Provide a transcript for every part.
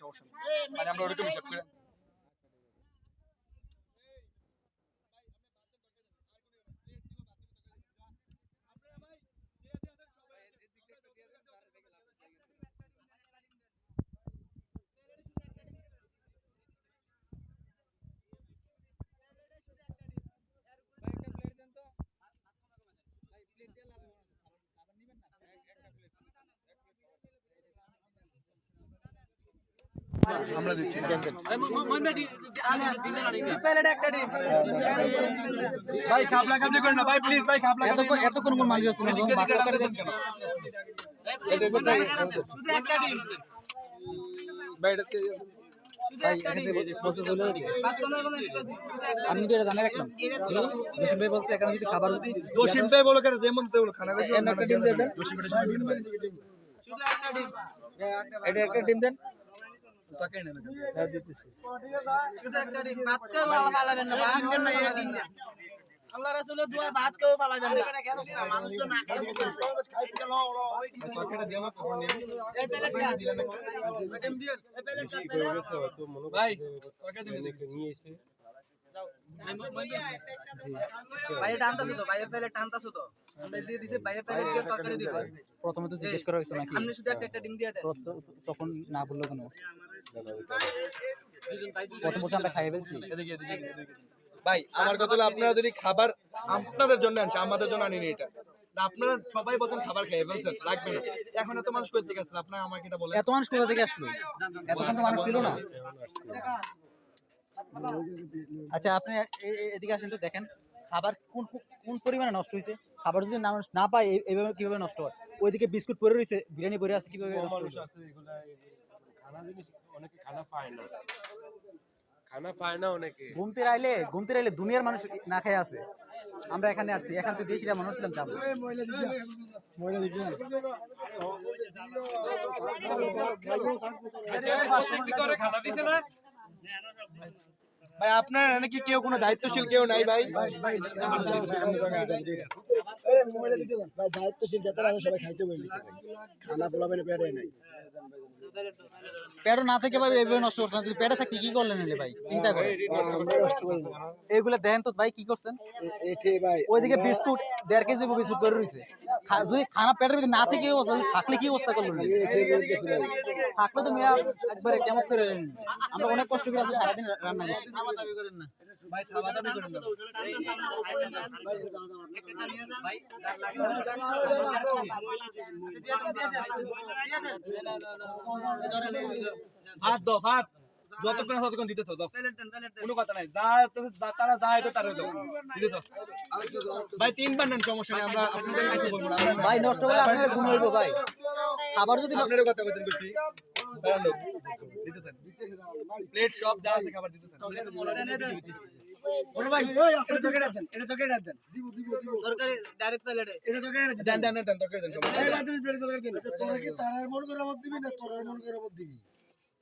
সমস্যা নেই মানে আমরা দিচ্ছি। ভাই খাবলা কাজে করেন না। ভাই প্লিজ ভাই খাবলা এতক্ষণ কোন মালিক যাবে। আমি তো এটা জানাই রাখলাম। জসিম ভাই বলছে এখানে যদি খাবার যদি দোষিম ভাই বলো কেন? যেমন তো বলো খানা একটা ডিম দেন। এটা শুধু ডিম দেন। এটা একটা ডিম দেন তাকে নেন হ্যাঁ, দিতেছি আল্লাহ রাসূলের দোয়া ভাত কেউ পালাবেন না। দিয়ে আমার কখন নিয়ে এই প্লেটটা ম্যাডাম দিও এই প্লেটটা ভাই তরকারি দিন ভাই টানতাছো তো ভাই প্লেট টানতাছো তো আমরা দিয়ে দিছি ভাই প্লেট দিয়ে তরকারি দিব। প্রথমে তো জিজ্ঞেস করা হয়েছে নাকি? আপনি শুধু একটা একটা ডিম দিয়ে দেন। তখন না বলল কেন? প্রথম বলছে আমরা খাইয়ে ফেলছি। এদিকে এদিকে এদিকে। ভাই আমার কথা হলো আপনারা যদি খাবার আপনাদের জন্য আনছে আমাদের জন্য আনিনি এটা। আপনারা সবাই বলছেন খাবার খেয়ে ফেলছেন রাখবেন। না এখন এত মানুষ করতে গেছে আপনারা আমাকে এটা বলেন। এত মানুষ কোথা থেকে আসলো? এতক্ষণ তো মানুষ ছিল না। আচ্ছা আপনি এদিকে আসেন তো দেখেন খাবার কোন কোন পরিমাণে নষ্ট হয়েছে? খাবার যদি না না পায় এইভাবে কীভাবে নষ্ট হয়? ওইদিকে বিস্কুট পরে রয়েছে বিরিয়ানি পরে আছে কীভাবে অনেকে খানা পায় না। খানা পায় না অনেকে। ঘুমতে আইলে ঘুমতে আইলে দুনিয়ার মানুষ না খেয়ে আছে। আমরা এখানে আসছি এখান থেকে দেশিরা মানুষ ছিলাম না? ভাই, আপনার নাকি কেউ কোনো দায়িত্বশীল কেউ নাই, ভাই? দায়িত্বশীল যেতে সবাই খাইতে বলি খানা পোলাবেন পেটে নাই। পেটও না থেকে ভাই এইভাবে নষ্ট করছেন। যদি পেটে থাকি, কি করলেন নিলে ভাই? চিন্তা করে এইগুলো দেন তো ভাই, কি করছেন? ওইদিকে বিস্কুট, দেড় কেজি বিস্কুট করে রয়েছে যদি খানা পেটের ভিতরে না থেকে অবস্থা থাকলে কি অবস্থা করল নি? বলতেছি ভাই থাকলে তো মিয়া একবারে কেমন করে আমরা অনেক কষ্ট করে আছি, সারাদিন রান্না করছি। ভাই করেন ভাত দাও যতক্ষণ ততক্ষণ দিতে তো কোনো কথা নাই। যা তারা যা হয়তো তারা দাও। দিতে তো। ভাই তিনবার নেন সমস্যা নেই। আমরা আপনাদের কিছু বলব না। ভাই নষ্ট করে আপনার হইব ভাই। খাবার যদি আপনারও কথা বেশি প্লেট সব যা আছে খাবার দিতে দেন দেন দেন দেন দেন দেন দেন দেন তোরা কি তারার মন করে মত দিবি না তোরার মন করে মত দিবি?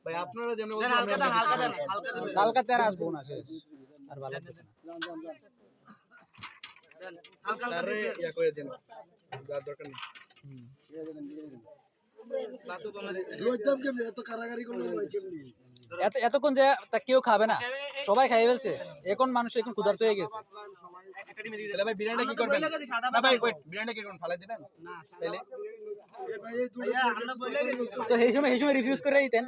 ভাই আপনারা যেমন হালকা দেন হালকা দেন হালকা দেন। কালকাতে আর আসব না শেষ। আর ভালো না। হালকা হালকা ইয়া করে দেন। যার দরকার নেই। বাতু কমে দেন। লজ্জাম কেমনি? এত কারাগারি করল কেমনি? এত এতক্ষণ যে তা কেউ খাবে না সবাই খাই ফেলছে। এখন মানুষ এখন ক্ষুধার্ত হয়ে গেছে। ভাই বিরিয়ানি কি করবেন? বইলা গেছি সাদা না ভাই ওয়েট বিরিয়ানি কি করবেন? ফালাই দিবেন? না তাহলে এ এই দুটো ভাইয়া আমরা বইলা গেছি তো সেই সময় সেই সময় রিফিউজ করে দিতেন।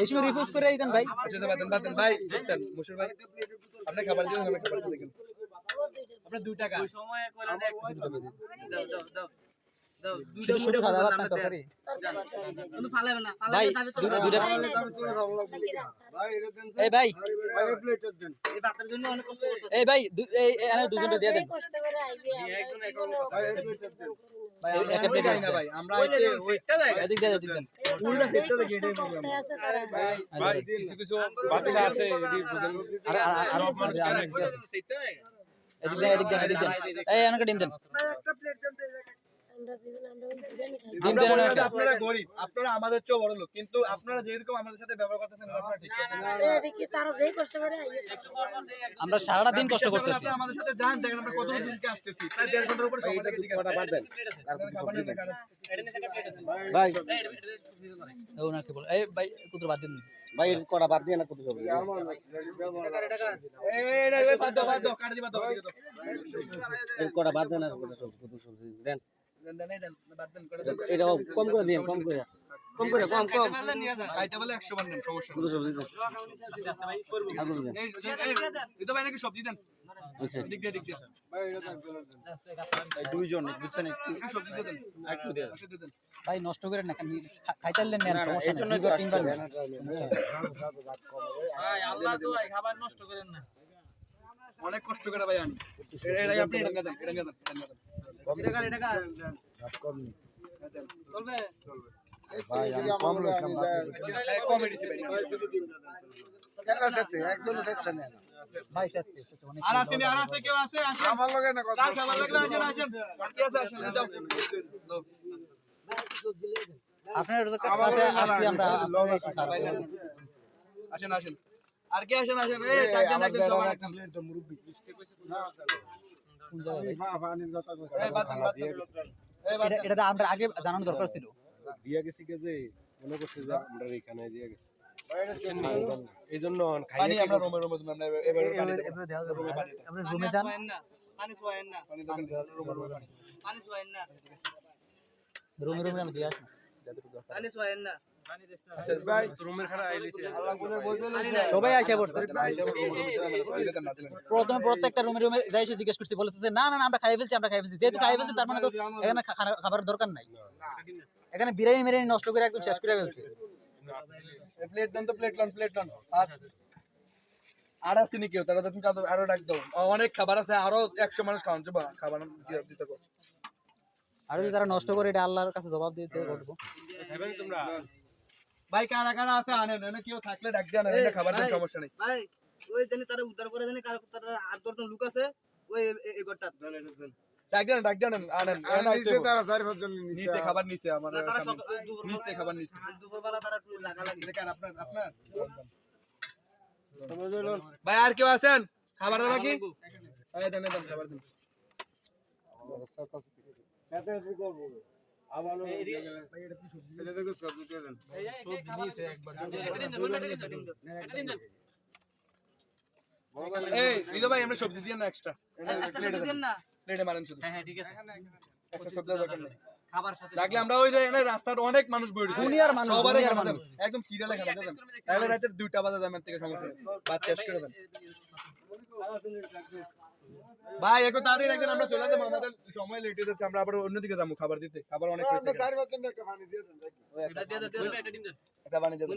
এই সময় রিফিউজ করে দিতেন ভাই। আচ্ছা তো বাদেন বাদেন ভাই দেন মুশির ভাই। আপনি খাবার দিবেন আমি খাবার দেখেন। আপনার 2 টাকা। সময় দাও দাও দাও। বাচ্চা আছে এদিক দেন এদিক দেন এদিক দেন এই এনাকে ডিম দেন একটা প্লেট দেন আপনারা গরিব আপনারা আমাদের চেয়েও বড় লোক। কিন্তু আপনারা যেরকম আমাদের সাথে ব্যবহার করতেছেন আপনারা ঠিক করতেছেন না। এটা কি তারা যেই কষ্ট করে আইয়ে আমরা সারাটা দিন কষ্ট করতেছি। আমাদের সাথে যান দেখেন আমরা কত দিনকে আসতেছি। প্রায় দেড় ঘণ্টার উপরে সময় লাগে। ভাই। ওনাকে বল? এই ভাই কুতুর বাদ দিন। ভাই কটা বাদ দিয়ে না কত দাও, কাটে বাদ দেন আর কত সবজি কত সবজি দেন। দেন, দেন, এই দেন, বাদ দেন, করে দেন। এটা কম করে দিন কম করে। কম করে কম কম। খাইতে বলে একশো বার নেন, সমস্যা কত সবজি দেন আর কত দেন এই, এই, এই, ঋতু ভাই নাকি সবজি দেন বুঝছেন দিক দিয়ে দিক দিয়ে দুইজন বুঝছেন একটু সবজি দেন একটু দেন একটু দিয়ে দেন ভাই নষ্ট করে না খাইতে নেন সমস্যা। অনেক কষ্ট করে ভাই আনি এটা- এটা আপনি এটা এটা চলবে ভাই আমি কম। ভাই আর আছে আর আছে, কেউ আছে? আসেন। যার খাবার লাগলে আসেন, আসেন। বাকি আছে, আসেন, দাও। দাও। আপনার কাছে আসছি আমরা আসেন, আসেন। আর কে আসেন, আসেন। এই, সবাই বাদ এটা আমরা আগে জানানো দরকার ছিল। দিয়া গেছি কে যে মনে করছে যে আমরা এখানে দিয়া গেছি। এই জন্য খাই পানি আমরা রুমে রুমে তুমি আমরা এবারে পানি এবারে দেবো। এবারে দেওয়া যাবে। আপনি রুমে যান। সোয়েন না পানি সোয়েন না। পানি দেবেন, রুমে রুমে পানি। পানি সোয়েন না। রুমে রুমে আমি দিয়ে আসব। পানি সোয়েন না। রুমের খানা আইলিছে সবাই আসে পড়ছে। পানি দেন না, দিলেন। প্রথমে প্রত্যেকটা রুমে রুমে যাই এসে জিজ্ঞেস করছি বলেছে না না না, আমরা খাই ফেলছি আমরা খাই ফেলছি। যেহেতু খাই ফেলছি তার মানে তো এখানে খা- দরকার নাই। এখানে বিরিয়ানি মিরিয়ানি নষ্ট করে একদম শেষ করে ফেলছে। প্লেট দেন তো প্লেট লন প্লেট লন। আর আছে নি কেউ তারা তো তুমি আরও ডাক দাও। অনেক খাবার আছে আরও একশো মানুষ খাওয়ান খাবার দিতে আর যদি তারা নষ্ট করে এটা আল্লাহর কাছে জবাব দিতে করব তোমরা? ভাই কারা কারা আছে? আনেন এনে কেউ থাকলে ডাক আনেন এনে খাবার দেন সমস্যা নেই। ভাই ওই জানি তারা উদ্ধার করে জানি কার তারা আট দশজন লোক আছে ওই এই ঘরটা ডাক আনেন, ডাক দিয়ে আনেন আনেন এনে আইতে হইবো। নিচে খাবার নিচে আমার তারা নিচে খাবার নিচে দুপুরবেলা তারা একটু লাগা লাগি এটা আপনার আপনার? ভাই আর কেউ আছেন? খাবার নাকি এই দেন দেন খাবার দেন। এই দিদো ভাই আমরা সবজি দিয়ে না এক্সট্রা একটা সবজি দেন না প্লেটে মারেন শুধু হ্যাঁ ঠিক আছে একটা সবজি দরকার নেই খাবার সাথে লাগলে আমরা ওই রাস্তার অনেক মানুষ বই রয়েছে দুনিয়ার মানুষ। মানুষ। একদম সিরিয়ালে খানা দেন তাহলে রাতের দুইটা বাজে যাবেন থেকে সমস্যা শেষ করে দেন ভাই একটু তাড়াতাড়ি রাখবেন আমরা চলে যাব আমাদের সময় লেট হয়ে যাচ্ছে আমরা আবার অন্যদিকে যাব খাবার দিতে খাবার অনেক হয়েছে এখানে। একটা বানিয়ে দেবেন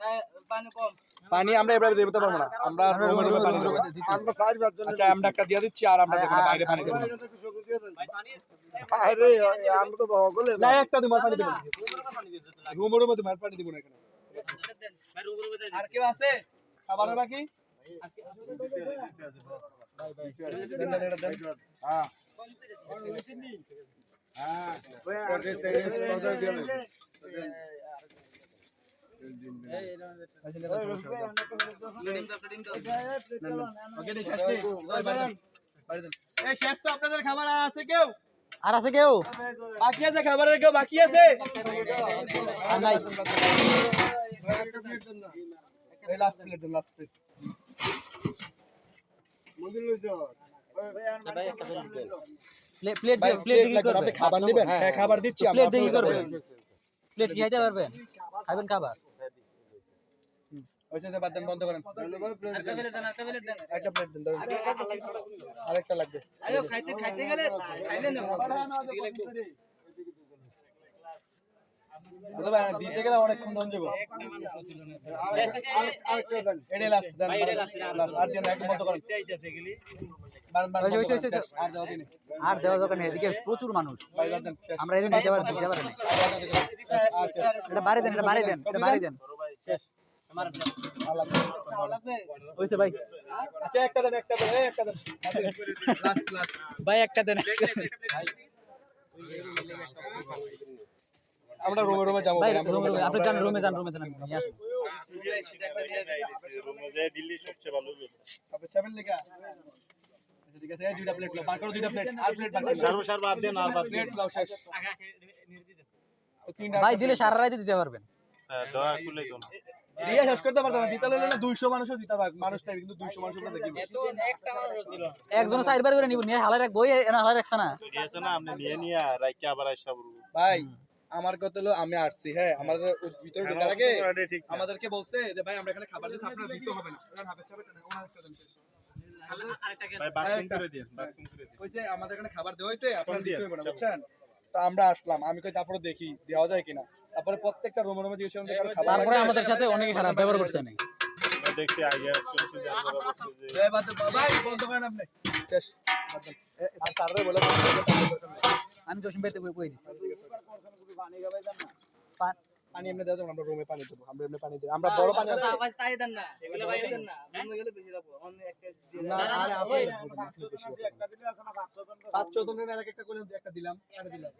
না পানি কম। পানি আমরা এবারে দিতে পারব না। আমরা রুমে রুমে পানি দেবো আচ্ছা আমরা একটা দিয়ে দিচ্ছি আর আমরা দেখো বাইরে পানি দেবো না। না একটা দিমার পানি দেবো রুমে পানি দেবো না এখানে। আর কেউ আছে? খাবারের বাকি? শেষ তো আপনাদের খাবার আছে কেউ? আর আছে কেউ? বাকি আছে খাবারের কেউ বাকি আছে? আর নাই। খাবার নেবেন খাবার দিচ্ছি প্লেট দিয়ে কি প্লেট কি খাইতে পারবেন খাবেন খাবার ওই বাদ দেন বন্ধ করেন একটা প্লেট দেন ধরুন আরেকটা লাগবে খাইতে খাইতে গেলে খাইলে না দিতে গেলে অনেকক্ষণ ধরে যাব। এটাই লাস্ট দেন আর দেন একদম বন্ধ করেন। ওই যে। শেষ, আর দেওয়া নেই এদিকে প্রচুর মানুষ। আমরা এদিন দিতে পারি দিতে পারি না। এটা বাড়ি দেন এটা বাড়ি দেন এটা বাড়ি দেন। শেষ ভাই। আচ্ছা একটা দেন একটা দেন একটা দেন। ভাই একটা দেন আমরা রুমে রুমে যাব ভাই রুমে রুমে রুমে আপনি। যান রুমে যান রুমে যান আমি নিয়ে আসব আপনি চাবেন লেখা আচ্ছা, ঠিক আছে দুইটা প্লেট বার করো দুইটা প্লেট আর প্লেট বার করো। সার সার বাদ দেন আর বাদ প্লেট লাও শেষ। ভাই দিলে সারা রাতে দিতে পারবেন। দয়া খুলে তো দিয়ে শেষ করতে পারতাম না দিতে হলে না দুইশো মানুষও দিতে পারবে মানুষ নাই কিন্তু মানুষ দেখি। একজন চারবার করে নিব নিয়ে হালার এক বই এনা হালার রাখছে না। দিয়েছে না আপনি নিয়ে নিয়ে রাইকে আবার আইসা বলব ভাই আমার কথা হলো আমি আসছি হ্যাঁ আমাদের ভিতরে ঢোকার আগে আমাদেরকে বলছে যে ভাই আমরা এখানে খাবার দিচ্ছি আপনারা দিতে হবে না। ওনার হাফেজ চাবে না ওনার একটা দেন শেষ। ভাই বাকিং করে দিন বাকিং করে দিন কইছে আমাদের এখানে খাবার দেওয়া হয়েছে আপনারা দিতে হবে না বুঝছেন? তো আমরা আসলাম আমি কই তারপরে দেখি দেওয়া যায় কিনা? তারপরে প্রত্যেকটা রুমে রুমে জিজ্ঞেস করলাম তারপরে আমাদের সাথে অনেক খারাপ ব্যবহার করছে না দেখছি আগে শুনছি যে আমরা বলছি যে এই বাদ দাও, ভাই বন্ধ করেন আপনি। শেষ তারপরে বলে আমি জসিম ভাইতে কই কই দিছি? পানি এমনি দাও আমরা রুমে পানি দেবো আমরা এমনি পানি দেবো। আমরা বড় পানি আওয়াজ তাই দেন না এগুলো ভাই দেন না রুমে গেলে বেশি অন্য একটা না দেন। আরে আপনি না পাঁচ এক একটা করে একটা দিলাম একটা দিলাম।